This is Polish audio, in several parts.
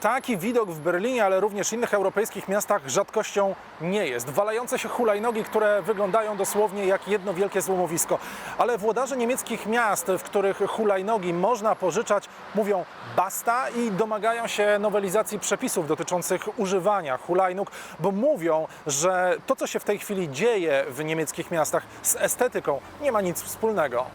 Taki widok w Berlinie, ale również innych europejskich miastach rzadkością nie jest. Walające się hulajnogi, które wyglądają dosłownie jak jedno wielkie złomowisko. Ale włodarze niemieckich miast, w których hulajnogi można pożyczać, mówią basta i domagają się nowelizacji przepisów dotyczących używania hulajnóg, bo mówią, że to, co się w tej chwili dzieje w niemieckich miastach z estetyką, nie ma nic wspólnego.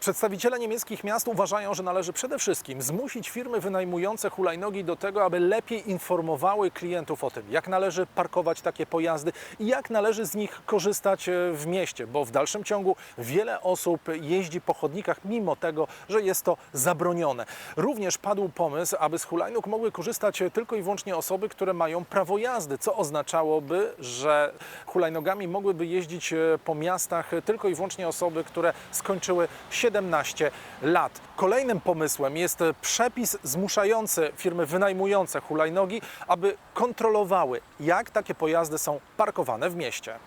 Przedstawiciele niemieckich miast uważają, że należy przede wszystkim zmusić firmy wynajmujące hulajnogi do tego, aby lepiej informowały klientów o tym, jak należy parkować takie pojazdy i jak należy z nich korzystać e, w mieście, bo w dalszym ciągu wiele osób jeździ po chodnikach, mimo tego, że jest to zabronione. Również padł pomysł, aby z hulajnóg mogły korzystać tylko i wyłącznie osoby, które mają prawo jazdy, co oznaczałoby, że hulajnogami mogłyby jeździć e, po miastach tylko i wyłącznie osoby, które skończyły 17 lat. Kolejnym pomysłem jest przepis zmuszający firmy wynajmujące hulajnogi, aby kontrolowały, jak takie pojazdy są parkowane w mieście.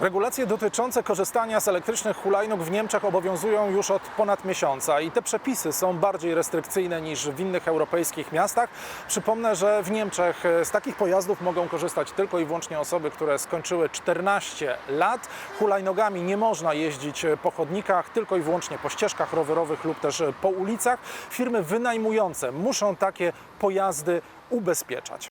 Regulacje dotyczące korzystania z elektrycznych hulajnóg w Niemczech obowiązują już od ponad miesiąca i te przepisy są bardziej restrykcyjne niż w innych europejskich miastach. Przypomnę, że w Niemczech e, z takich pojazdów mogą korzystać tylko i wyłącznie osoby, które skończyły 14 lat. Hulajnogami nie można jeździć e, po chodnikach, tylko i wyłącznie po ścieżkach rowerowych lub też e, po ulicach. Firmy wynajmujące muszą takie pojazdy ubezpieczać.